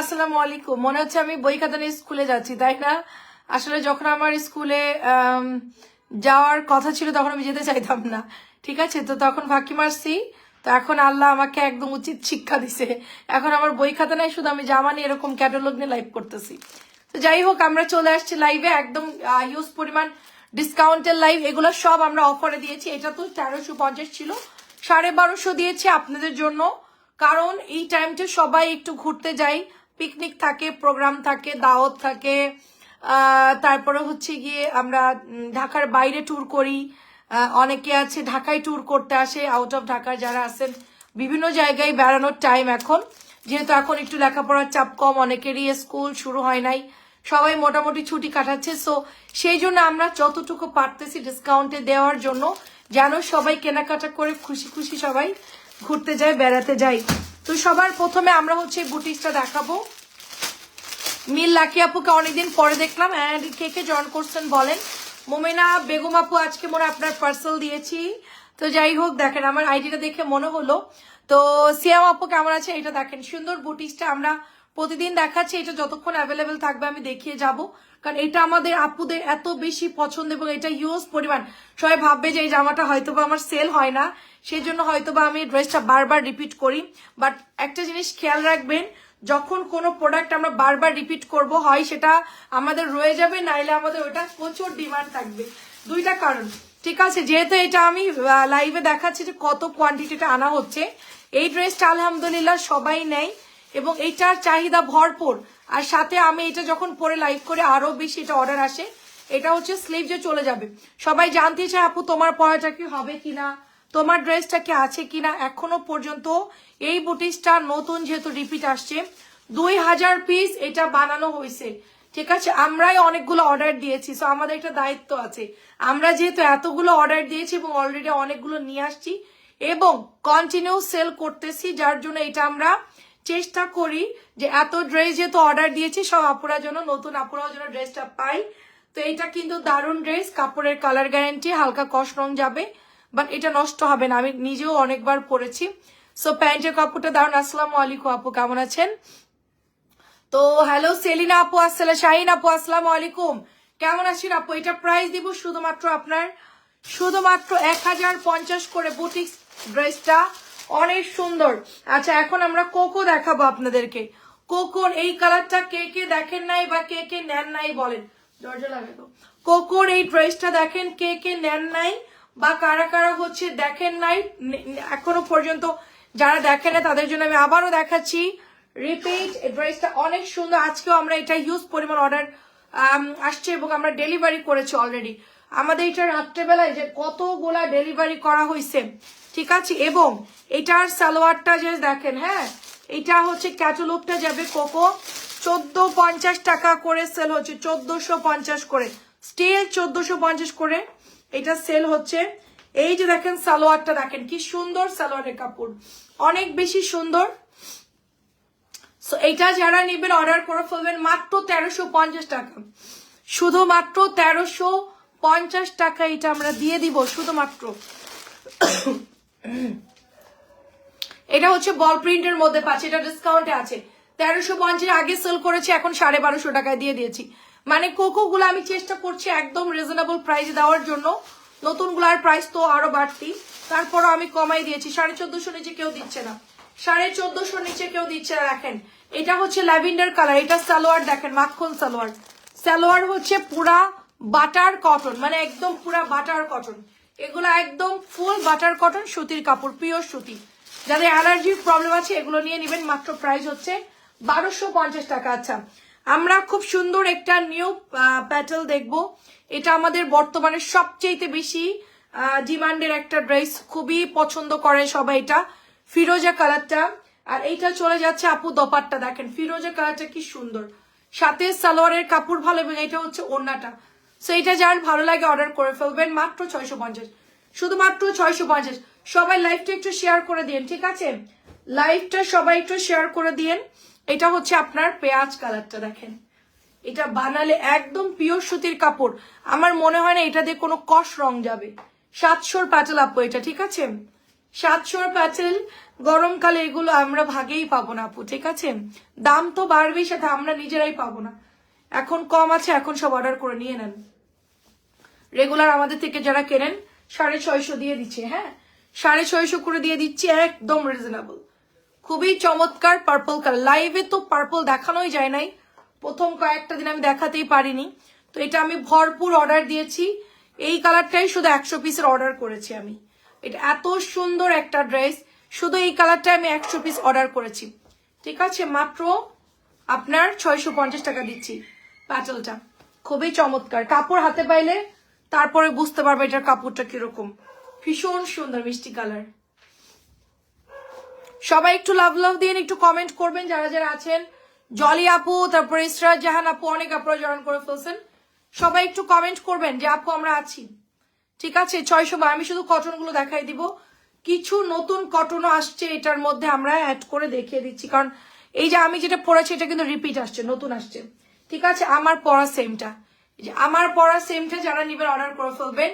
আসসালামু আলাইকুম। মনে হচ্ছে আমি বই খাতা নিয়ে স্কুলে যাচ্ছি, তাই না? আসলে যখন আমার স্কুলে যাওয়ার কথা ছিল তখন আমি যেতে চাইতাম না। ঠিক আছে? তো তখন ফাঁকি মারছি। তো এখন আল্লাহ আমাকে একদম উচিত শিক্ষা দিছে। এখন আমার বই খাতা নাই, শুধু আমি জামা নিয়ে এরকম ক্যাটালগ নিয়ে লাইভ করতেছি। তো যাই হোক, আমরা চলে আসছি লাইভে একদম হিউজ পরিমাণ ডিসকাউন্টের লাইভ এগুলো সব আমরা অফারে দিয়েছি। এটা তো তেরোশো পঞ্চাশ ছিল। সাড়ে বারোশো দিয়েছি আপনাদের জন্য। কারণ এই টাইমটা সবাই একটু ঘুরতে যাই। পিকনিক থাকে প্রোগ্রাম থাকে, দাওয়াত থাকে। তারপরে হচ্ছে গিয়ে আমরা ঢাকার বাইরে ট্যুর করি। অনেকে আছে ঢাকায় ট্যুর করতে আসে আউট অফ ঢাকার যারা আছেন, বিভিন্ন জায়গায় বেড়ানোর টাইম এখন। যেহেতু এখন একটু লেখাপড়ার চাপ কম, অনেকেরই স্কুল শুরু হয় নাই। সবাই মোটামুটি ছুটি কাটাচ্ছে। সো সেই জন্য আমরা যতটুকু পারতেছি ডিসকাউন্টে দেওয়ার জন্য, যেন সবাই কেনাকাটা করে খুশি খুশি সবাই ঘুরতে যাই, বেড়াতে যাই। তো সবার প্রথমে আমরা হচ্ছে বুটিক্সটা দেখাবো। মিল লাকি আপুকে অনেকদিন পরে দেখলাম অ্যান্ড কে কে জয়েন করছেন বলেন। মোমেনা বেগম আপু, আজকে মনে আপনার পার্সেল দিয়েছি। তো যাই হোক, দেখেন আমার আইডিটা দেখে মনে হলো। তো সিয়াম আপু কেমন আছে এটা দেখেন। সুন্দর বুটিক্সটা আমরা প্রতিদিন দেখাচ্ছি, এটা যতক্ষণ অ্যাভেলেবেল থাকবে আমি দেখিয়ে যাব। কারণ এটা আমাদের আপুদের এত বেশি পছন্দ এবং এটা ইউজ পরিমাণ। সবাই ভাববে যে এই জামাটা হয়তোবা আমার সেল হয় না। সেই জন্য হয়তোবা আমি ড্রেসটা বারবার রিপিট করি। বাট একটা জিনিস খেয়াল রাখবেন, যখন কোনো প্রোডাক্ট আমরা বারবার রিপিট করব, হয় সেটা আমাদের রয়ে যাবে, নাইলে আমাদের ওটা প্রচুর ডিমান্ড থাকবে। দুইটা কারণ। ঠিক আছে, যেহেতু এটা আমি লাইভে দেখাচ্ছি যে কত কোয়ান্টিটিটা আনা হচ্ছে। এই ড্রেসটা আলহামদুলিল্লাহ সবাই নেয় এবং এইটার চাহিদা ভরপুর। আর সাথে আমি এটা যখন পরে লাইভ করে আরও বেশি এটা অর্ডার আসে, এটা হচ্ছে স্লিভ যে চলে যাবে। সবাই জানতে চায়, আপু, তোমার পড়াটা কি হবে কিনা? তোমার ড্রেসটা কি আছে কিনা? এখনও পর্যন্ত এই বুটিসটা নতুন যেহেতু রিপিট আসছে, দুই হাজার পিস এটা বানানো হয়েছে। ঠিক আছে, আমরাই অনেকগুলো অর্ডার দিয়েছি সো আমাদের একটা দায়িত্ব আছে। আমরা যেহেতু এতগুলো অর্ডার দিয়েছি এবং অলরেডি অনেকগুলো নিয়ে আসছি, এবং কন্টিনিউ সেল করতেছি, যার জন্য এটা আমরা চেষ্টা করি যে এত ড্রেস যেহেতু অর্ডার দিয়েছি, সব আপুরা জন্য নতুন আপুরাও যেন ড্রেসটা পাই তো এটা কিন্তু দারুণ ড্রেস কাপড়ের কালার গ্যারেন্টি হালকা কষ রং যাবে বাট এটা নষ্ট হবে না। আমি নিজেও অনেকবার পরেছি। সো প্যান্টের কাপড়টা দারুণ। আসসালামু আলাইকুম আপু, কেমন আছেন? তো হ্যালো সেলিনা আপু, আসসালাম, শাহিন আপু, আসসালামু আলাইকুম। কেমন আছেন আপু? এটা প্রাইস দিব শুধুমাত্র আপনার, শুধুমাত্র এক হাজার পঞ্চাশ করে বুটিক্স ড্রেসটা অনেক সুন্দর। আচ্ছা এখন আমরা কোকো দেখাবো আপনাদেরকে। কোকোর এই কালারটা কে কে দেখেন নাই বা কে কে নেন নাই বলেন। দরজা লাগাবো কোকোর এই ড্রেসটা দেখেন কে কে নেন নাই বা কারা কারা হচ্ছে দেখেন নাই। এখনও পর্যন্ত যারা দেখেন না তাদের জন্য আমি আবারও দেখাচ্ছি। রিপিট ড্রেসটা অনেক সুন্দর। আজকেও আমরা এটা ইউজ পরিমাণ অর্ডার আসছে এবং আমরা ডেলিভারি করেছি অলরেডি আমাদের এটা রাত্রেবেলায় যে কতগুলা ডেলিভারি করা হয়েছে ঠিক আছে? এবং এটার সালোয়ারটা যে দেখেন হ্যাঁ এটা হচ্ছে ক্যাটালগটা যাবে কোকো। চোদ্দ পঞ্চাশ টাকা করে সেল হচ্ছে, চোদ্দশো পঞ্চাশ করে। স্টিল চোদ্দশো পঞ্চাশ করে এটা সেল হচ্ছে। এই যে দেখেন সালোয়ারটা, দেখেন কি সুন্দর সালোয়ারের কাপড়। অনেক বেশি সুন্দর। সো এইটা যারা নেবেন অর্ডার করে ফেলবেন মাত্র তেরোশো পঞ্চাশ টাকা। শুধুমাত্র তেরোশো পঞ্চাশ টাকা এটা আমরা দিয়ে দিব, শুধুমাত্র। এটা হচ্ছে বল প্রিন্টের মধ্যে পাচ্ছে, এটা ডিসকাউন্টে আছে। তেরোশো পঞ্চাশ আগে সেল করেছি, এখন সাড়ে বারোশো টাকায় দিয়ে দিয়েছি। মানে কোকো গুলো আমি চেষ্টা করছি একদম রিজনেবল প্রাইস দেওয়ার জন্য। নতুনগুলার প্রাইস তো আরও বাড়তি। তারপরও আমি কমাই দিয়েছি, সাড়ে চোদ্দশো নিচে কেউ দিচ্ছে না। সাড়ে চোদ্দশোর নিচে কেউ দিচ্ছে না, দেখেন। এটা হচ্ছে ল্যাভেন্ডার কালার এটা সালোয়ার দেখেন, মাখন সালোয়ার। সালোয়ার হচ্ছে পুরা বাটার কটন মানে একদম পুরা বাটার কটন এগুলো একদম ফুল বাটার কটন সুতির কাপড় পিওর সুতি। যাদের অ্যালার্জির প্রবলেম আছে, এগুলো নিয়ে নেবেন। মাত্র প্রাইস হচ্ছে বারোশো পঞ্চাশ টাকা। আচ্ছা আমরা খুব সুন্দর একটা নিউ প্যাটেল দেখব। এটা আমাদের বর্তমানে সবচেয়ে বেশি ডিমান্ডের একটা ড্রেস খুবই পছন্দ করে সবাই এটা। ফিরোজা কালারটা। আর এইটা চলে যাচ্ছে আপু দপারটা দেখেন, ফিরোজা কালারটা কি সুন্দর। সাথে সালোয়ারের কাপড় ভালো, এবং এটা হচ্ছে ওড়নাটা। সো এটা যার ভালো লাগে অর্ডার করে ফেলবেন মাত্র ছয়শো পঞ্চাশ। শুধুমাত্র ছয়শো পঞ্চাশ। সবাই লাইভটা একটু শেয়ার করে দিন ঠিক আছে? লাইভটা সবাই একটু শেয়ার করে দিন এটা হচ্ছে আপনার পেঁয়াজ কালারটা দেখেন। এটা বানালে একদম পিওর সুতির কাপড়। আমার মনে হয় না এটা দিয়ে কোনো কষ রং যাবে। সাতশোর পাটাল আপু, এটা, ঠিক আছে? সাতশোর প্যাটেল, গরমকালে এগুলো আমরা ভাগেই পাবো না আপু, ঠিক আছে? দাম তো বাড়বেই সাথে আমরা নিজেরাই পাবো না। এখন কম আছে, এখন সব অর্ডার করে নিয়ে নেন। রেগুলার আমাদের থেকে যারা কেনেন, সাড়ে ছয়শো দিয়ে দিচ্ছে হ্যাঁ? সাড়ে ছয়শো করে দিয়ে দিচ্ছি, একদম রিজনেবল খুবই চমৎকার পার্পল কালার লাইভে তো পার্পল দেখানোই যায় নাই। প্রথম কয়েকটা দিন আমি দেখাতেই পারিনি। তো এটা আমি ভরপুর অর্ডার দিয়েছি। এই কালারটাই শুধু একশো পিসের অর্ডার করেছি আমি। এটা এত সুন্দর একটা ড্রেস শুধু এই কালারটাই আমি একশো পিস অর্ডার করেছি। ঠিক আছে? মাত্র আপনার ছয়শো পঞ্চাশ টাকা দিচ্ছি। প্যাটেলটা খুবই চমৎকার। কাপড় হাতে পাইলে তারপরে বুঝতে পারবে এটার কাপড়টা কীরকম। ভীষণ সুন্দর মিষ্টি কালার। সবাই একটু লাভ লাভ দিয়ে একটু কমেন্ট করবেন যারা যারা আছেন। জলি আপু, তারপরে ইসরাত জাহান আপু, অনেক আপনারা জয়েন করে ফেলছেন। সবাই একটু কমেন্ট করবেন যে, আপু, আমরা আছি। ঠিক আছে, ছয়শো বা আমি শুধু কটনগুলো দেখাই দিব। কিছু নতুন কটনও আসছে, এটার মধ্যে আমরা অ্যাড করে দেখিয়ে দিচ্ছি। কারণ এই যে আমি যেটা পড়েছি এটা কিন্তু রিপিট আসছে, নতুন আসছে। ঠিক আছে, আমার পড়া সেমটা যে আমার পরা সেমটা যারা নিবেন অর্ডার করে ফেলবেন।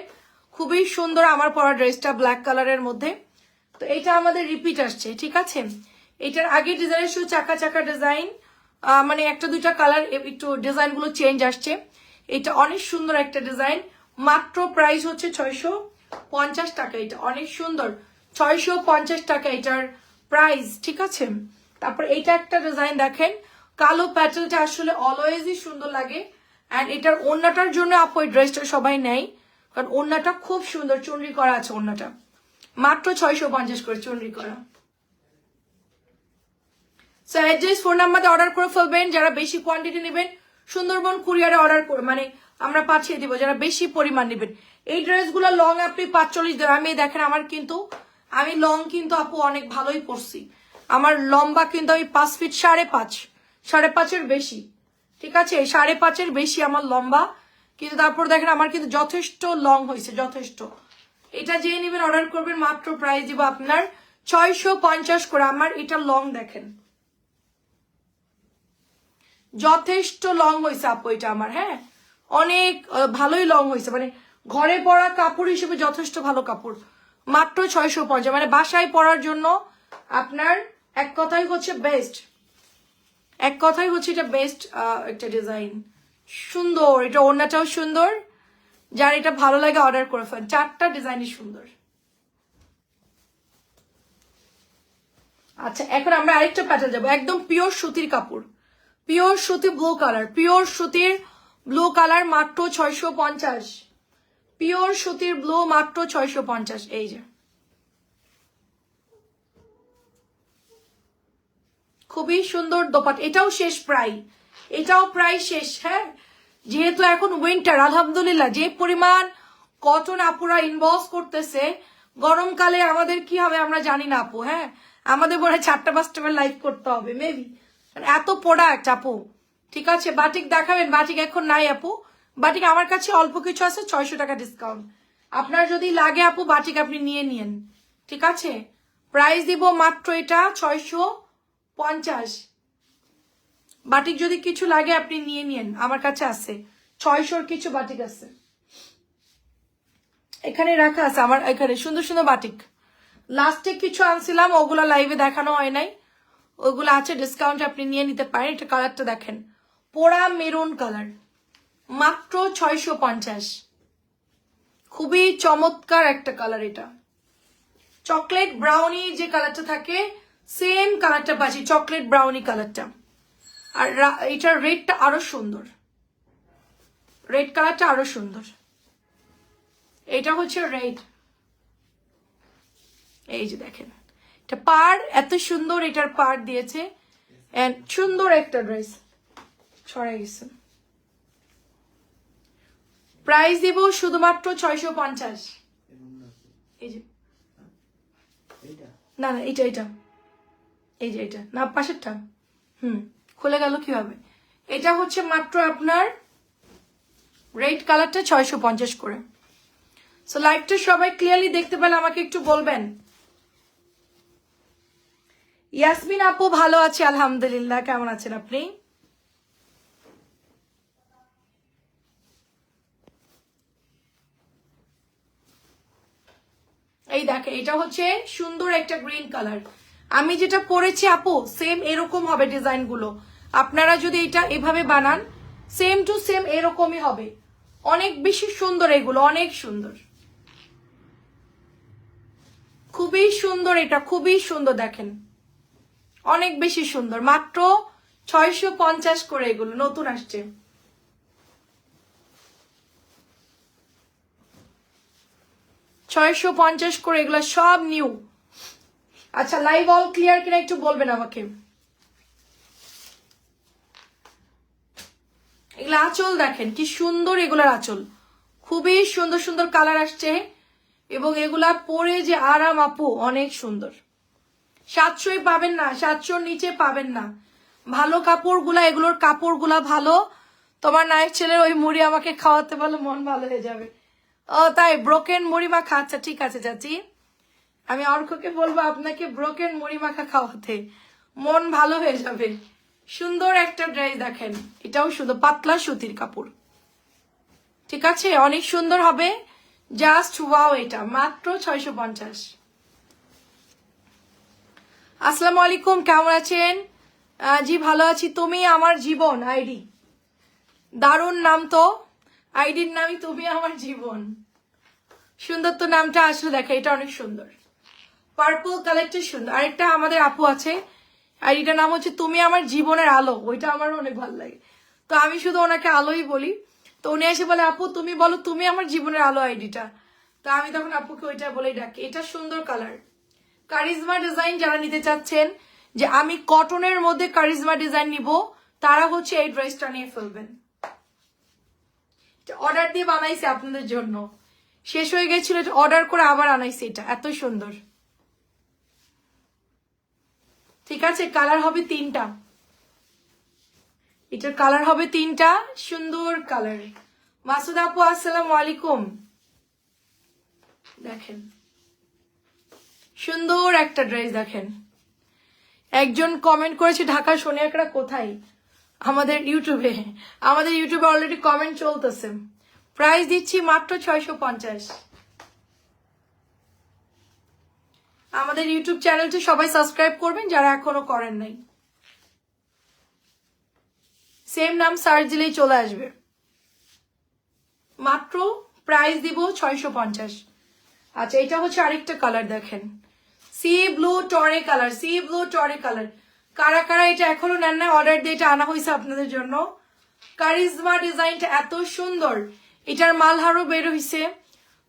খুবই সুন্দর আমার পরা ড্রেসটা ব্ল্যাক কালারের মধ্যে। তো এটা আমাদের রিপিট আসছে, ঠিক আছে? এটার আগে ডিজাইন শুধু চাকা চাকা ডিজাইন মানে একটা দুইটা কালার একটু ডিজাইনগুলো চেঞ্জ আসছে। এটা অনেক সুন্দর একটা ডিজাইন মাত্র প্রাইস হচ্ছে ছয়শো পঞ্চাশ টাকা এটা, অনেক সুন্দর। ছয়শো পঞ্চাশ টাকা এটার প্রাইস ঠিক আছে? তারপর এইটা একটা ডিজাইন দেখেন। কালো প্যাটার্নটা আসলে অলওয়েজই সুন্দর লাগে। অ্যান্ড এটার ওড়নাটার জন্য আপু এই ড্রেসটা সবাই নেয়। কারণ ওড়নাটা খুব সুন্দর, চুনরি করা আছে ওড়নাটা। মাত্র ছয়শো পঞ্চাশ করে চুনরি করা। সো অ্যাড্রেস ফোন নাম্বারে অর্ডার করে ফেলবেন। যারা বেশি কোয়ান্টিটি নেবেন, সুন্দরবন কুরিয়ারে অর্ডার করে মানে আমরা পাঠিয়ে দিব, যারা বেশি পরিমাণ নেবেন। এই ড্রেসগুলো লং আপনি পাঁচচল্লিশ দেন আমি, দেখেন আমার কিন্তু আমি লং কিন্তু আপু অনেক ভালোই পরছি। আমার লম্বা কিন্তু আমি পাঁচ ফিট সাড়ে পাঁচ। সাড়ে পাঁচের বেশি। ঠিক আছে? সাড়ে পাঁচের বেশি আমার লম্বা। কিন্তু তারপর দেখেন আমার কিন্তু যথেষ্ট লং হয়েছে, যথেষ্ট। এটা যে নেবেন অর্ডার করবেন, মাত্র প্রাইস দিব আপনার ছয়শো পঞ্চাশ করে। আমার এটা লং দেখেন। যথেষ্ট লং হয়েছে আপু এটা আমার হ্যাঁ? অনেক ভালোই লং হয়েছে। মানে ঘরে পরা কাপড় হিসেবে যথেষ্ট ভালো কাপড়। মাত্র ছয়শো পঞ্চাশ। মানে বাসায় পরার জন্য আপনার এক কথাই হচ্ছে বেস্ট এক কথাই হচ্ছে এটা বেস্ট একটা ডিজাইন সুন্দর, এটা ওড়নাটাও সুন্দর। যার এটা ভালো লাগে অর্ডার করে ফেলেন চারটা ডিজাইনই সুন্দর। আচ্ছা এখন আমরা আরেকটা প্যাটার্ন যাব। একদম পিওর সুতির কাপড়। পিওর সুতি ব্লু কালার পিওর সুতির ব্লু কালার মাত্র ছয়শো পঞ্চাশ। পিওর সুতির ব্লু মাত্র ছয়শো পঞ্চাশ। এই যে। খুবই সুন্দর দোপাট। এটাও শেষ প্রায়। এটাও প্রায় শেষ হ্যাঁ? যেহেতু এখন উইন্টার আলহামদুলিল্লাহ। যে পরিমাণ কটন আপুরা ইনভলভ করতেছে, গরমকালে আমাদের কি হবে আমরা জানি না আপু হ্যাঁ? আমাদের মনে হয় চারটা পাঁচটা লাইভ করতে হবে মেবি এত প্রোডাক্ট আপু। ঠিক আছে বাটিক দেখাবেন বাটিক এখন নাই আপু। বাটিক আমার কাছে অল্প কিছু আছে, ছয়শো টাকা ডিসকাউন্ট আপনার যদি লাগে আপু বাটিক আপনি নিয়ে নিন। ঠিক আছে? প্রাইস দিব মাত্র এটা, ছয়শো। পঞ্চাশ। বাটিক যদি কিছু লাগে আপনি নিয়ে নিন আমার কাছে আছে। ছয়শোর কিছু বাটিক আছে। এখানে রাখা আছে, আমার এখানে সুন্দর সুন্দর বাটিক। লাস্টে কিছু আনছিলাম, ওগুলো লাইভে দেখানো হয় নাই। ওগুলো আছে ডিসকাউন্ট আপনি নিয়ে নিতে পারেন, এটা কালারটা দেখেন। পোড়া মেরুন কালার মাত্র ছয়শো পঞ্চাশ। খুবই চমৎকার একটা কালার এটা। চকলেট ব্রাউনি যে কালারটা থাকে সেম কালারটা পাচ্ছি চকলেট ব্রাউনি কালারটা আর এটার রেডটা আরও সুন্দর। রেড কালারটা আরও সুন্দর। এটা হচ্ছে রেড এই যে দেখেন এটা পার এত সুন্দর এটার পার দিয়েছে। সুন্দর একটা ড্রেস ছড়াই গেছে। প্রাইস দিব শুধুমাত্র ছয়শো পঞ্চাশ। এই যে। না না এটা এটা এই যে এটা, না, পাশেরটা। হুম, খুলে গেল কীভাবে? এটা হচ্ছে মাত্র আপনার রেড কালারটা ছয়শো পঞ্চাশ করে। সো লাইভটা সবাই ক্লিয়ারলি দেখতে পেলে, আমাকে একটু বলবেন। ইয়াসমিন আপু ভালো আছে, আলহামদুলিল্লাহ। কেমন আছেন আপনি? এই দেখে এটা হচ্ছে সুন্দর একটা গ্রিন কালার আমি যেটা পরেছি আপু সেম এরকম হবে ডিজাইনগুলো। আপনারা যদি এটা এভাবে বানান সেম টু সেম এরকমই হবে। অনেক বেশি সুন্দর এগুলো, অনেক সুন্দর। খুবই সুন্দর এটা, খুবই সুন্দর, দেখেন। অনেক বেশি সুন্দর, মাত্র ছয়শো পঞ্চাশ করে এগুলো, নতুন আসছে। ছয়শো পঞ্চাশ করে এগুলো সব নিউ আচ্ছা লাইভ অল ক্লিয়ার কিনা একটু বলবেন আমাকে। এগুলো আঁচল দেখেন, কি সুন্দর এগুলার আঁচল। খুবই সুন্দর সুন্দর কালার আসছে এবং এগুলা পরে যে আরাম আপু, অনেক সুন্দর। সাতশোই পাবেন না, সাতশোর নিচে পাবেন না। ভালো কাপড়গুলা, এগুলোর কাপড়গুলা ভালো। তোমার নায়ক ছেলের ওই মুড়ি আমাকে খাওয়াতে পারলে মন ভালো হয়ে যাবে। ও, তাই ব্রোকেন মুড়ি মা আচ্ছা ঠিক আছে, চাচি। আমি অর্ককে বলব, আপনাকে ব্রোকেন মুড়ি মাখা খাওয়াতে মন ভালো হয়ে যাবে। সুন্দর একটা ড্রেস দেখেন, এটাও সুন্দর পাতলা সুতির কাপড়। ঠিক আছে? অনেক সুন্দর হবে। জাস্ট ওয়াও এটা, মাত্র ছয়শো পঞ্চাশ। আসসালামু আলাইকুম, কেমন আছেন? জি, ভালো আছি। তুমি আমার জীবন, আইডি। দারুণ নাম তো। আইডির নামই তুমি আমার জীবন। সুন্দর তো নামটা আসলে দেখে, এটা অনেক সুন্দর। পার্পল কালারটা সুন্দর আরেকটা আমাদের আপু আছে আইডিটার নাম হচ্ছে তুমি আমার জীবনের আলো, ওইটা আমার অনেক ভালো লাগে। তো আমি শুধু ওনাকে আলোই বলি। তো উনি এসে বলে, আপু, তুমি বলো, তুমি আমার জীবনের আলো আইডিটা? তো আমি তখন আপুকে ওইটা বলেই ডাকি। এটা সুন্দর কালার কারিজমা ডিজাইন যারা নিতে চাচ্ছেন, যে আমি কটনের মধ্যে কারিজমা ডিজাইন নিব, তারা হচ্ছে এই ড্রেসটা নিয়ে ফেলবেন। অর্ডার দিয়ে বানাইছে আপনাদের জন্য। শেষ হয়ে গেছিল অর্ডার করে আবার আনাইছে এটা। এত সুন্দর। ঠিক আছে কালার হবে তিনটা। এটার কালার হবে তিনটা, সুন্দর কালার মাসুদ আপু, আসসালাম আলাইকুম। দেখেন। সুন্দর একটা ড্রেস দেখেন। একজন কমেন্ট করেছে ঢাকা সোনিয়াকড়া কোথায়? আমাদের ইউটিউবে আমাদের ইউটিউবে অলরেডি কমেন্ট চলতেছে। প্রাইস দিচ্ছি মাত্র ছয়শো পঞ্চাশ। আমাদের ইউটিউব চ্যানেলটি সবাই সাবস্ক্রাইব করবেন, যারা এখনও করেন নাই। সেম নাম সার্চ দিলেই চলে আসবে। মাত্র প্রাইস দিব ছয়শো পঞ্চাশ। আচ্ছা এটা হচ্ছে আরেকটা কালার দেখেন। সি ব্লু টরে কালার সি ব্লু টরে কালার কারা কারা এটা এখনও নেন না অর্ডার দিয়ে এটা আনা হয়েছে আপনাদের জন্য। কারিজমা ডিজাইনটা এত সুন্দর। এটার মালহারও বের হয়েছে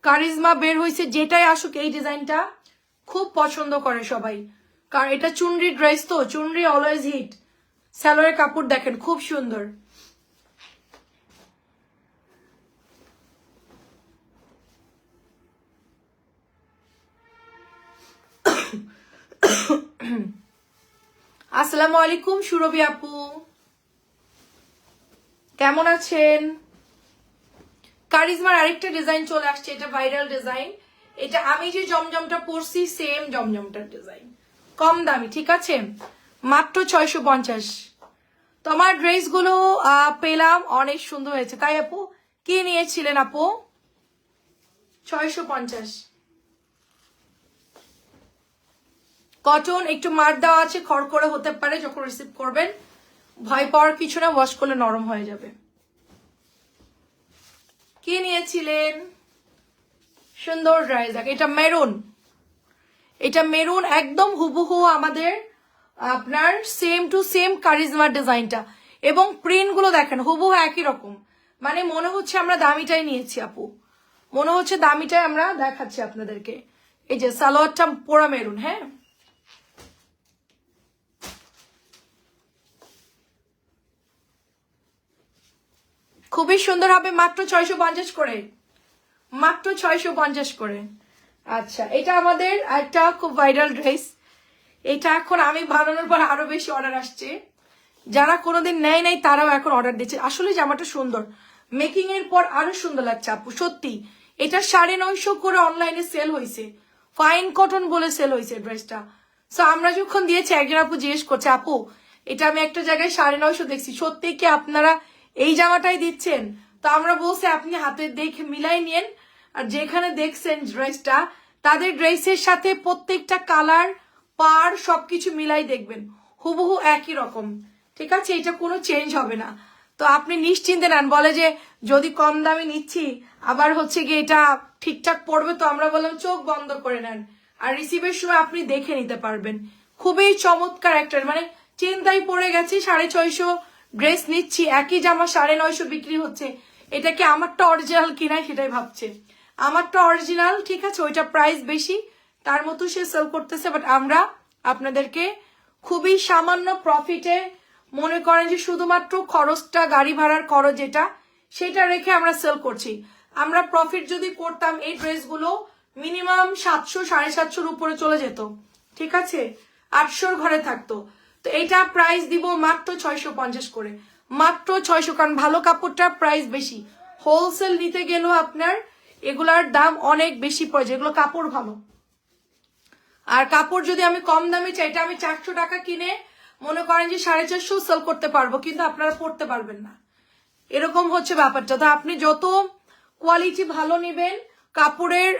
কারিজমা বের হয়েছে যেটাই আসুক এই ডিজাইনটা খুব পছন্দ করে সবাই। কারণ এটা চুনরি ড্রেস তো, চুনরি অলওয়েজ হিট স্যালোয়ারের কাপড় দেখেন, খুব সুন্দর। আসসালামু আলাইকুম, সুরভি আপু। কেমন আছেন? কারিজমার আরেকটা ডিজাইন চলে আসছে, এটা ভাইরাল ডিজাইন এটা আমি যে জমজমটা পরছি সেম জমজমটার ডিজাইন কম দামি, ঠিক আছে? মাত্র ছয়শো পঞ্চাশ। তোমার ড্রেসগুলো পেলাম, অনেক সুন্দর হয়েছে। তাই আপু, কি নিয়েছিলেন আপু? ছয়শো পঞ্চাশ। কটন, একটু মার দেওয়া আছে, খড়খড়ে হতে পারে, যখন রিসিভ করবেন। ভয় পাওয়ার কিছু না ওয়াশ করলে নরম হয়ে যাবে। কে নিয়েছিলেন? সুন্দর ড্রাইস দেখ এটা মেরুন এটা মেরুন একদম হুবহু আমাদের, আপনার সেম টু সেম কারিজমার ডিজাইনটা এবং প্রিন্টগুলো দেখেন, হুবহু একই রকম। মানে মনে হচ্ছে আমরা দামিটাই নিয়েছি, আপু। মনে হচ্ছে দামিটাই আমরা দেখাচ্ছি আপনাদেরকে। এই যে সালোয়ারটা পোড়া মেরুন হ্যাঁ? খুবই সুন্দর হবে, মাত্র ছয়শো পঞ্চাশ করে। মাত্র ছয়শো পঞ্চাশ করে। আচ্ছা এটা আমাদের একটা খুব ভাইরাল ড্রেস এটা এখন আমি বানানোর পর আরও বেশি অর্ডার আসছে। যারা কোনোদিন নেয় নাই, তারাও এখন অর্ডার দিচ্ছে। আসলে জামাটা সুন্দর। মেকিং এর পর আরও সুন্দর লাগছে, আপু, সত্যি। এটা সাড়ে নয়শো করে অনলাইনে সেল হয়েছে। ফাইন কটন বলে সেল হয়েছে ড্রেসটা সো আমরা যখন দিয়েছি, একজন আপু জিজ্ঞেস করছে, আপু, এটা আমি একটা জায়গায় সাড়ে নয়শো দেখছি। সত্যি কি আপনারা এই জামাটাই দিচ্ছেন? তো আমরা বলছি, আপনি হাতে দেখে মিলাই নিন আর যেখানে দেখছেন ড্রেসটা, তাদের ড্রেসের সাথে প্রত্যেকটা কালার, পার সবকিছু মিলাই দেখবেন। হুবহু একই রকম। ঠিক আছে? এটা কোনো চেঞ্জ হবে না। তো আপনি নিশ্চিন্তে নেন। বলে যে, যদি কম দামে নিচ্ছি, আবার হচ্ছে গিয়ে এটা ঠিকঠাক পড়বে, তো আমরা বললাম, চোখ বন্ধ করে নেন। আর রিসিভের সময় আপনি দেখে নিতে পারবেন। খুবই চমৎকার একটা মানে চিন্তায় পড়ে গেছি, সাড়ে ছয়শো ড্রেস নিচ্ছি, একই জামা সাড়ে নয়শো বিক্রি হচ্ছে। এটা কি আমারটা অরিজিনাল কিনা সেটাই ভাবছে। আমারটা অরিজিনাল ঠিক আছে? ওইটা প্রাইস বেশি। তার মতো সে সেল করতেছে বাট আমরা আপনাদেরকে খুবই সামান্য প্রফিটে মনে করেন যে শুধুমাত্র খরচটা, গাড়ি ভাড়ার খরচ যেটা, সেটা রেখে আমরা সেল করছি। আমরা প্রফিট যদি করতাম, এই ড্রেসগুলো মিনিমাম সাতশো, সাড়ে সাতশোর উপরে চলে যেত। ঠিক আছে? আটশোর ঘরে থাকতো। তো এটা প্রাইস দিব মাত্র ছয়শো পঞ্চাশ করে। মাত্র ছয়শো, কারণ ভালো কাপড়টার প্রাইস বেশি। হোলসেল নিতে গেলেও আপনার এগুলার দাম অনেক বেশি পড়ে, যেগুলো কাপড় ভালো। আর কাপড় যদি আমি কম দামে চাই, এটা আমি চারশো টাকা কিনে মনে করেন যে সাড়ে চারশো সেল করতে পারব, কিন্তু আপনারা পড়তে পারবেন না। এরকম হচ্ছে ব্যাপারটা। তো আপনি যত কোয়ালিটি ভালো নেবেন, কাপড়ের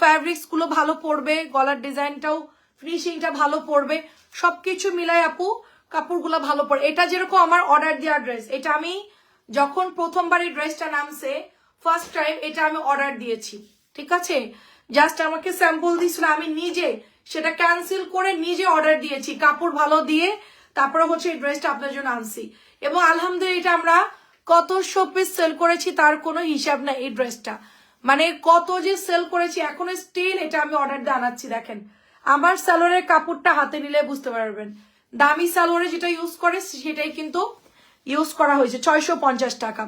ফ্যাব্রিক্সগুলো ভালো পড়বে, গলার ডিজাইনটাও ফিনিশিংটা ভালো পড়বে, সবকিছু মিলাই আপু কাপড়গুলো ভালো পড়ে। এটা যেরকম আমার অর্ডার দেওয়ার ড্রেস এটা আমি যখন প্রথমবার এই ড্রেসটা নামছে ফার্স্ট টাইম এটা আমি অর্ডার দিয়েছি, ঠিক আছে? জাস্ট আমাকে স্যাম্পল দিয়েছিল, আমি নিজে সেটা ক্যান্সেল করে নিজে অর্ডার দিয়েছি, কাপড় ভালো দিয়ে, তারপরে হচ্ছে এই ড্রেসটা আপনার জন্য আনছি। এবং আলহামদুলিল্লাহ এটা আমরা কত শো পিস সেল করেছি তার কোনো হিসাব না এই ড্রেসটা মানে কত যে সেল করেছি, এখনও স্টিল এটা আমি অর্ডার দিয়ে আনাচ্ছি, দেখেন। আমার সালোয়ারের কাপড়টা হাতে নিলে বুঝতে পারবেন। দামি সালোয়ারে যেটা ইউজ করে, সেটাই কিন্তু ইউজ করা হয়েছে, ছয়শো পঞ্চাশ টাকা।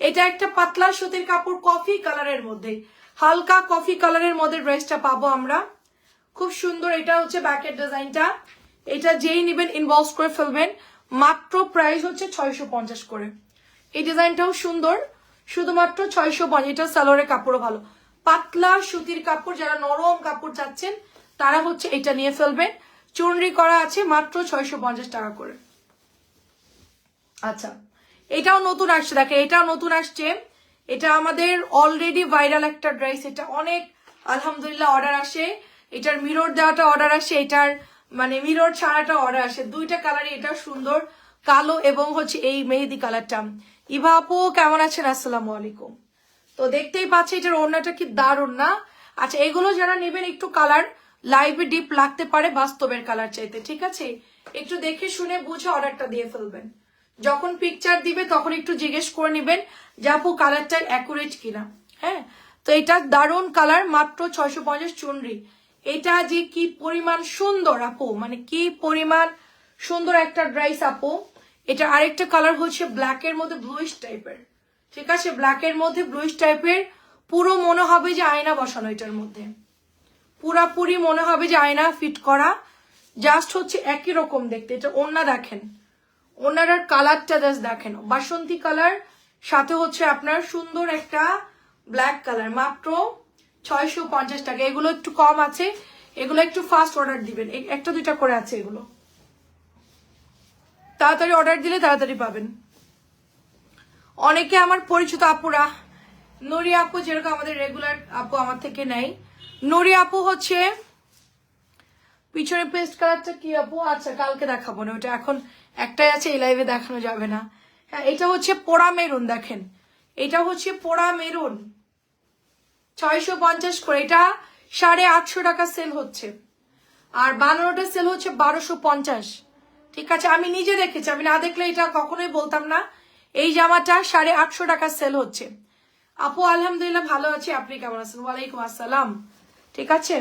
এটা একটা পাতলা সুতির কাপড় কফি কালারের মধ্যে। হালকা কফি কালারের মধ্যে ড্রেসটা পাবো আমরা। খুব সুন্দর, এটা হচ্ছে ব্যাকের ডিজাইনটা এটা যেই নিবেন ইনভলভ করে ফেলবেন। মাত্র প্রাইস হচ্ছে ছয়শো পঞ্চাশ করে। এই ডিজাইনটাও সুন্দর। শুধুমাত্র ছয়শো পঞ্চাশ, এটা সালোয়ারের কাপড়ও ভালো। পাতলা সুতির কাপড়, যারা নরম কাপড় চাচ্ছেন, তারা হচ্ছে এটা নিয়ে ফেলবেন। চুনরি করা আছে মাত্র ছয়শো পঞ্চাশ টাকা করে। আচ্ছা এটাও নতুন আসছে দেখে এটাও নতুন আসছে। এটা আমাদের অলরেডি ভাইরাল একটা ড্রেস এটা অনেক, আলহামদুলিল্লাহ অর্ডার আসে। এটার মিরর দেওয়াটা অর্ডার আসে, এটার মানে মিরর ছাড়াটা অর্ডার আসে। দুইটা কালারই এটা সুন্দর, কালো এবং হচ্ছে এই মেহেদি কালারটা ইভা আপু, কেমন আছেন? আসসালামু আলাইকুম। তো দেখতেই পাচ্ছি এটার ওড়নাটা কি দারুণ না? আচ্ছা এগুলো যারা নেবেন একটু কালার লাইভে ডিপ লাগতে পারে বাস্তবের কালার চাইতে, ঠিক আছে? একটু দেখে শুনে বুঝে অর্ডারটা দিয়ে ফেলবেন। যখন পিকচার দিবে, তখন একটু জিজ্ঞেস করে নেবেন যে, আপু কালারটা অ্যাকুরেট কিনা? হ্যাঁ? তো এটা দারুণ কালার মাত্র ছয়শো পঞ্চাশ চুনরি। এটা যে কি পরিমাণ সুন্দর, আপু! মানে কি পরিমাণ সুন্দর একটা ড্রাইস আপু! এটা আরেকটা কালার হচ্ছে ব্ল্যাকের মধ্যে ব্লুইশ টাইপের ঠিক আছে? ব্ল্যাকের মধ্যে ব্লুইশ টাইপের পুরো মনে হবে যে আয়না বসানো এটার মধ্যে। পুরাপুরি মনে হবে যে আয়না ফিট করা। জাস্ট হচ্ছে একই রকম দেখতে। এটা ওন্না দেখেন। ওনারার কালারটা জাস্ট দেখেন। বাসন্তী কালার, সাথে হচ্ছে আপনার সুন্দর একটা ব্ল্যাক কালার মাত্র ছয়শো পঞ্চাশ টাকা। এগুলো একটু কম আছে, এগুলো একটু ফাস্ট অর্ডার দিবেন। একটা, দুইটা করে আছে এগুলো। তাড়াতাড়ি অর্ডার দিলে তাড়াতাড়ি পাবেন। অনেকে আমার পরিচিত আপুরা নুরি আপু যেরকম আমাদের রেগুলার আপু আমার থেকে নেয় নুরি আপু হচ্ছে পিছনে পেস্ট কালারটা কি আপু? আচ্ছা কালকে দেখাবো না, ওটা এখন একটাই আছে, এই লাইভে দেখানো যাবে না। হ্যাঁ এটা হচ্ছে পোড়া মেরুন, দেখেন। এটা হচ্ছে পোড়া মেরুন। ছয়শো পঞ্চাশ করে, এটা সাড়ে আটশো টাকা সেল হচ্ছে। আর বানানোটা সেল হচ্ছে বারোশো পঞ্চাশ। ঠিক আছে, আমি নিজে দেখেছি, আমি না দেখলে এটা কখনোই বলতাম না। এই জামাটা সাড়ে আটশো টাকা সেল হচ্ছে। আপু, আলহামদুলিল্লাহ ভালো আছি, আপনি কেমন আছেন? ওয়ালাইকুম আসসালাম। ঠিক আছে?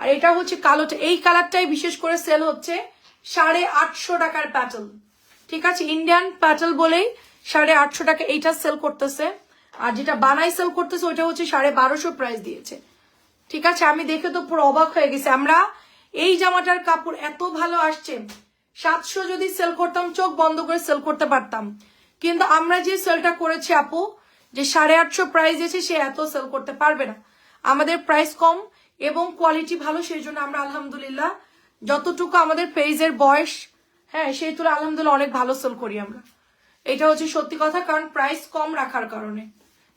আর এটা হচ্ছে কালোটা এই কালারটাই বিশেষ করে সেল হচ্ছে সাড়ে আটশো টাকার প্যাটেল ঠিক আছে? ইন্ডিয়ান প্যাটেল বলেই সাড়ে আটশো টাকা এইটা সেল করতেছে। আর যেটা বানাই সেল করতেছে ওটা হচ্ছে সাড়ে বারোশো প্রাইস দিয়েছে। ঠিক আছে? আমি দেখে তো পুরো অবাক হয়ে গেছি। আমরা এই জামাটার কাপড় এত ভালো আসছে। সাতশো যদি সেল করতাম, চোখ বন্ধ করে সেল করতে পারতাম। কিন্তু আমরা যে সেলটা করেছি আপু, যে সাড়ে আটশো প্রাইস দিয়েছে, সে এত সেল করতে পারবে না। আমাদের প্রাইস কম এবং কোয়ালিটি ভালো সেই জন্য আমরা আলহামদুলিল্লাহ যতটুকু আমাদের পেজের বয়স হ্যাঁ সেই তুলে আলহামদুলিল্লাহ অনেক ভালো সেল করি আমরা। এটা হচ্ছে সত্যি কথা, কারণ প্রাইস কম রাখার কারণে।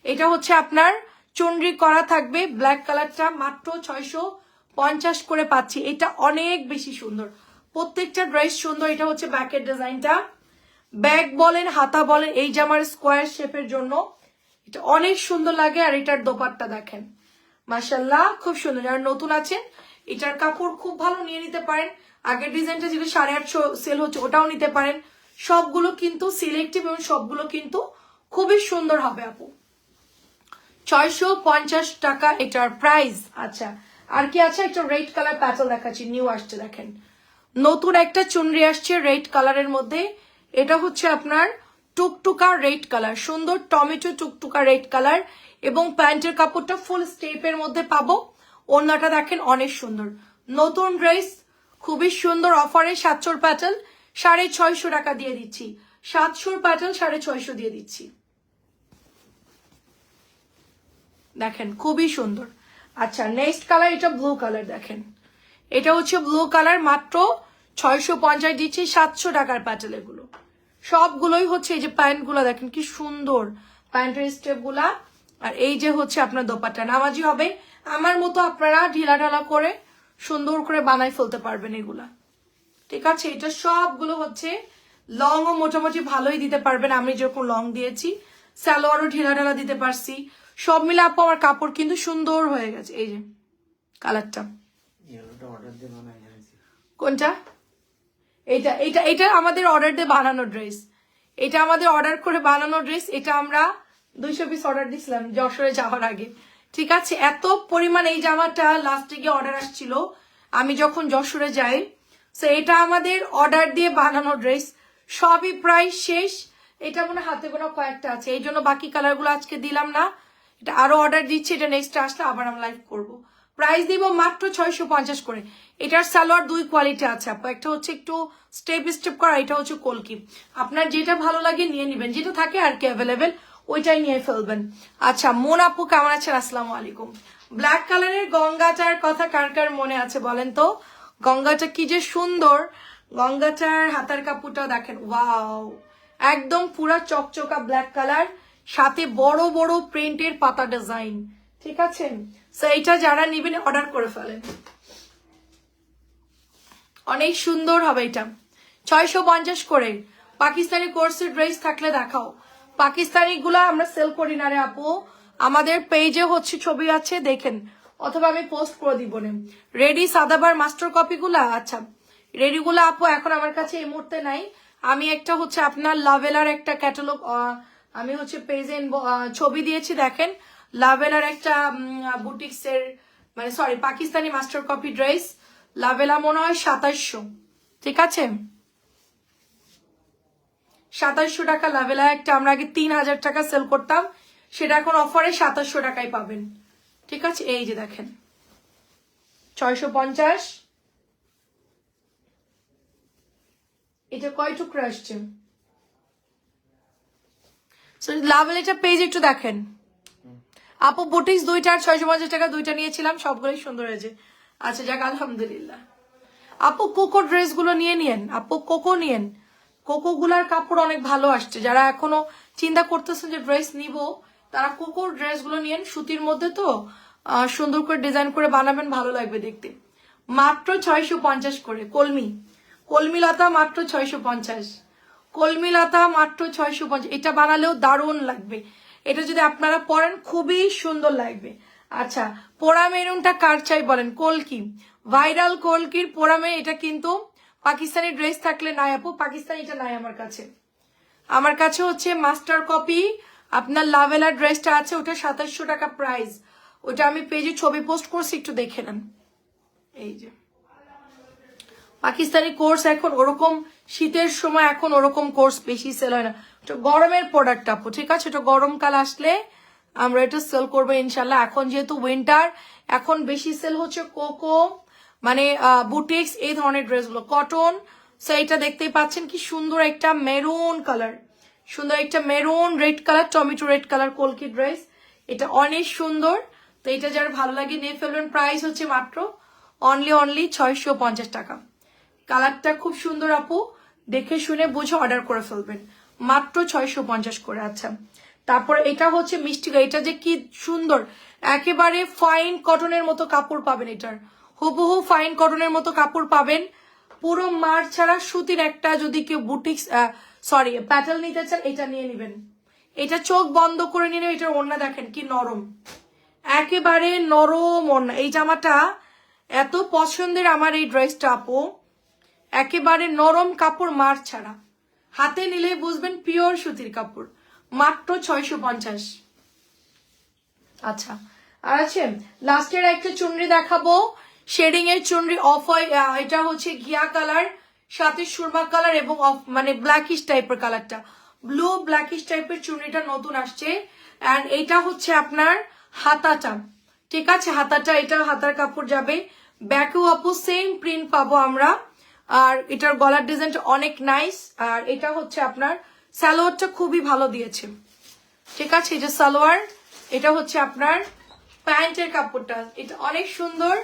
এটা হচ্ছে আপনার চুনরি করা থাকবে ব্ল্যাক কালারটা মাত্র ছয়শো পঞ্চাশ করে পাচ্ছি। এটা অনেক বেশি সুন্দর। প্রত্যেকটা ড্রেস সুন্দর, এটা হচ্ছে ব্যাকের ডিজাইনটা। ব্যাগ বলেন, হাতা বলেন, এই জামার স্কোয়ার শেপের জন্য, এটা অনেক সুন্দর লাগে, আর এটার দোপাট্টা দেখেন। মাসাল্লাহ খুব সুন্দর। যারা নতুন আছেন, এটার কাপড় খুব ভালো নিয়ে নিতে পারেন। আগের ডিজাইনটা যেটা সাড়ে আটশো সেল হচ্ছে, ওটাও নিতে পারেন। সবগুলো কিন্তু সিলেক্টিভ এবং সবগুলো কিন্তু খুবই সুন্দর হবে, আপু। ছয়শো পঞ্চাশ টাকা এটার প্রাইস আচ্ছা আর কি আছে? একটা রেড কালার প্যাটেল দেখাচ্ছি নিউ আসছে, দেখেন। নতুন একটা চুনরি আসছে রেড কালারের মধ্যে। এটা হচ্ছে আপনার টুকটুকা রেড কালার সুন্দর টমেটো টুকটুকা রেড কালার এবং প্যান্টের কাপড়টা ফুল স্টেপের মধ্যে পাবো। অন্যটা দেখেন অনেক সুন্দর। নতুন ড্রেস, খুবই সুন্দর অফারে সাতশোর প্যাটেল, সাড়ে ছয়শো টাকা দিয়ে দিচ্ছি। সাতশোর প্যাটেল, সাড়ে ছয়শো দিয়ে দিচ্ছি। দেখেন, খুবই সুন্দর। আচ্ছা নেক্সট কালার এটা ব্লু কালার দেখেন। এটা হচ্ছে ব্লু কালার মাত্র ছয়শো পঞ্চাশ দিচ্ছি, সাতশো টাকার প্যাটেল এগুলো। সবগুলোই হচ্ছে এই যে প্যান্টগুলো দেখেন, কি সুন্দর। প্যান্টের স্টেপগুলা আর এই যে হচ্ছে আপনার দোপাট্টা নামাজি হবে। আমার মতো আপনারা ঢিলা ঢালা করে সুন্দর করে বানাই ফেলতে পারবেন এগুলা। ঠিক আছে? এটা সবগুলো হচ্ছে লং ও মোটামুটি ভালোই দিতে পারবেন। আমি যেরকম লং দিয়েছি স্যালোয়ারও ঢিলা ঢালা দিতে পারছি। সব মিলে আপু আমার কাপড় কিন্তু সুন্দর হয়ে গেছে। এই যে কালারটা। কোনটা? এটা এটা এটা আমাদের অর্ডার দিয়ে বানানো ড্রেস এটা আমাদের অর্ডার করে বানানো ড্রেস এটা আমরা দুইশো পিস অর্ডার দিছিলাম যশোরে যাওয়ার আগে। ঠিক আছে, এত পরিমাণ এই জামাটা লাস্টে গিয়ে অর্ডার আসছিল। আমি যখন যশোরে যাই সো এটা আমাদের অর্ডার দিয়ে বানানো ড্রেস সবই প্রায় শেষ। এটা মনে হাতে গোনা কয়েকটা আছে। এই জন্য বাকি কালারগুলো আজকে দিলাম না। এটা আরও অর্ডার দিচ্ছি, এটা নেক্সট আসলে আবার আমরা লাইভ করব। প্রাইস দিব মাত্র ছয়শো পঞ্চাশ করে। এটার সালোয়ার দুই কোয়ালিটি আছে আপু। একটা হচ্ছে একটু স্টেপ স্টেপ করা এটা হচ্ছে কলকি। আপনার যেটা ভালো লাগে নিয়ে নেবেন। যেটা থাকে আর কি অ্যাভেলেবেল ওইটাই নিয়ে ফেলবেন। আচ্ছা মন আপু কেমন আছেন? আসসালামু আলাইকুম। ব্ল্যাক কালারের গঙ্গাটার কথা কার কার মনে আছে বলেন তো? গঙ্গাটা কি যে সুন্দর। গঙ্গাটার হাতার কাপড়টা দেখেন, ওয়াও। একদম পুরা চকচকা ব্ল্যাক কালার সাথে বড় বড় প্রিন্টের পাতা ডিজাইন ঠিক আছে? এইটা যারা নিবেন অর্ডার করে ফেলেন। অনেক সুন্দর হবে এটা। ছয়শো পঞ্চাশ করে। পাকিস্তানি কোর্সের ড্রেস থাকলে দেখাও। পাকিস্তানি গুলা আমরা সেল করি না রে আপু। আমাদের পেজে হচ্ছে ছবি আছে, দেখেন। অথবা আমি পোস্ট করে দিব না। রেডি সাদাবার মাস্টার কপি গুলা? আচ্ছা। রেডি গুলা আপু, এখন আমার কাছে এই মুহূর্তে নাই। আমি একটা হচ্ছে আপনার লাভেলার একটা ক্যাটালগ আমি হচ্ছে পেজে ছবি দিয়েছি, দেখেন। লাভেলার একটা বুটিক্স এর মানে sorry Pakistani master copy dress লাভেলা মনে হয় সাতাইশশো ঠিক আছে? সাতাইশশো টাকা লাভেলা একটা আমরা আগে তিন হাজার টাকা সেল করতাম, সেটা এখন অফারে সাতাশশো টাকায় পাবেন। ঠিক আছে? এই যে দেখেন। ছয়শো পঞ্চাশ। এটা কয় টুকরা আসছে? লাভেল এটা পেজ একটু দেখেন। আপু বুটিক্স দুইটা আর ছয়শো পঞ্চাশ টাকা দুইটা নিয়েছিলাম, সবগুলোই সুন্দর হয়েছে। আচ্ছা যাক, আলহামদুলিল্লাহ। আপু কোকো ড্রেসগুলো নিয়ে নিয়েন। আপু কোকো নিয়েন। কোকো গুলার কাপড় অনেক ভালো আসছে। যারা এখনও চিন্তা করতেছেন যে ড্রেস নিব, তারা কোকোর ড্রেসগুলো নিয়েন। সুতির মধ্যে তো সুন্দর করে ডিজাইন করে বানাবেন, ভালো লাগবে দেখতে। মাত্র ছয়শো পঞ্চাশ করে। কলমি। কলমি লতা মাত্র ছয়শো পঞ্চাশ। কলমি লতা মাত্র ছয়শো পঞ্চাশ। এটা বানালেও দারুণ লাগবে। এটা যদি আপনারা পরেন, খুবই সুন্দর লাগবে। আচ্ছা পোড়া মেরুনটা কার চাই বলেন? কলকি। ভাইরাল কলকির পোড়া এটা কিন্তু পাকিস্তানি ড্রেস থাকলে নাই আপু, পাকিস্তানি এটা নাই আমার কাছে। আমার কাছে হচ্ছে মাস্টার কপি আপনার লাভেলা ড্রেসটা আছে, ওটা সাতাশশো টাকা প্রাইস ওটা আমি পেজে ছবি পোস্ট করছি, একটু দেখে নেন। এই যে। পাকিস্তানি কোর্স এখন ওরকম, শীতের সময় এখন ওরকম কোর্স বেশি সেল হয় না। ওটা গরমের প্রোডাক্ট আপু, ঠিক আছে? ওটা গরমকাল আসলে আমরা এটা সেল করব ইনশাল্লাহ এখন যেহেতু উইন্টার এখন বেশি সেল হচ্ছে কোকো মানে বুটিক্স এই ধরনের ড্রেসগুলো। কটন সো এটা দেখতেই পাচ্ছেন কি সুন্দর একটা মেরুন কালার সুন্দর একটা maroon red colour tomato red colour কলকি dress. এটা অনেক সুন্দর। তো এটা যার ভালো লাগে, নিয়ে ফেলবেন। প্রাইস হচ্ছে মাত্র অনলি অনলি ছয়শো পঞ্চাশ টাকা। কালারটা খুব সুন্দর আপু। দেখে শুনে বুঝে অর্ডার করে ফেলবেন। মাত্র ছয়শো পঞ্চাশ করে আচ্ছা। তারপর এটা হচ্ছে মিষ্টি, এটা যে কি সুন্দর। একেবারে ফাইন কটনের মতো কাপড় পাবেন এটার। হুবহু ফাইন কটনের মতো কাপড় পাবেন। পুরো মার ছাড়া সুতির একটা যদি কেউ বুটিক্স সরি প্যাটেল নিতে চান এটা নিয়ে নেবেন। এটা চোখ বন্ধ করে নিলে এটার ওড়না দেখেন কি নরম। একেবারে নরম ওড়না। এই জামাটা এত পছন্দের আমার এই ড্রেসটা আপু। একেবারে নরম কাপড় মার ছাড়া। হাতে নিলে বুঝবেন পিওর সুতির কাপড়। মাত্র ছয়শো পঞ্চাশ। আচ্ছা আর আছে লাস্টের একটা চুনরি দেখাবো। শেডিং এর চুনরি অফ হয় এটা হচ্ছে ঘিয়া কালার সাথে সুরমা কালার এবং অফ মানে ব্ল্যাকিশ টাইপের কালারটা ব্লু ব্ল্যাকিশ টাইপের চুনরিটা নতুন আসছে। অ্যান্ড এটা হচ্ছে আপনার হাতাটা। ঠিক আছে, হাতাটা এটা হাতার কাপড় যাবে। ব্যাকেও আপু সেম প্রিন্ট পাবো আমরা। আর এটার গলার ডিজাইনটা অনেক নাইস আর এটা হচ্ছে আপনার স্যালোয়ারটা খুবই ভালো দিয়েছে। ঠিক আছে, এই যে সালোয়ার, এটা হচ্ছে আপনার প্যান্টের কাপড়টা। এটা অনেক সুন্দর।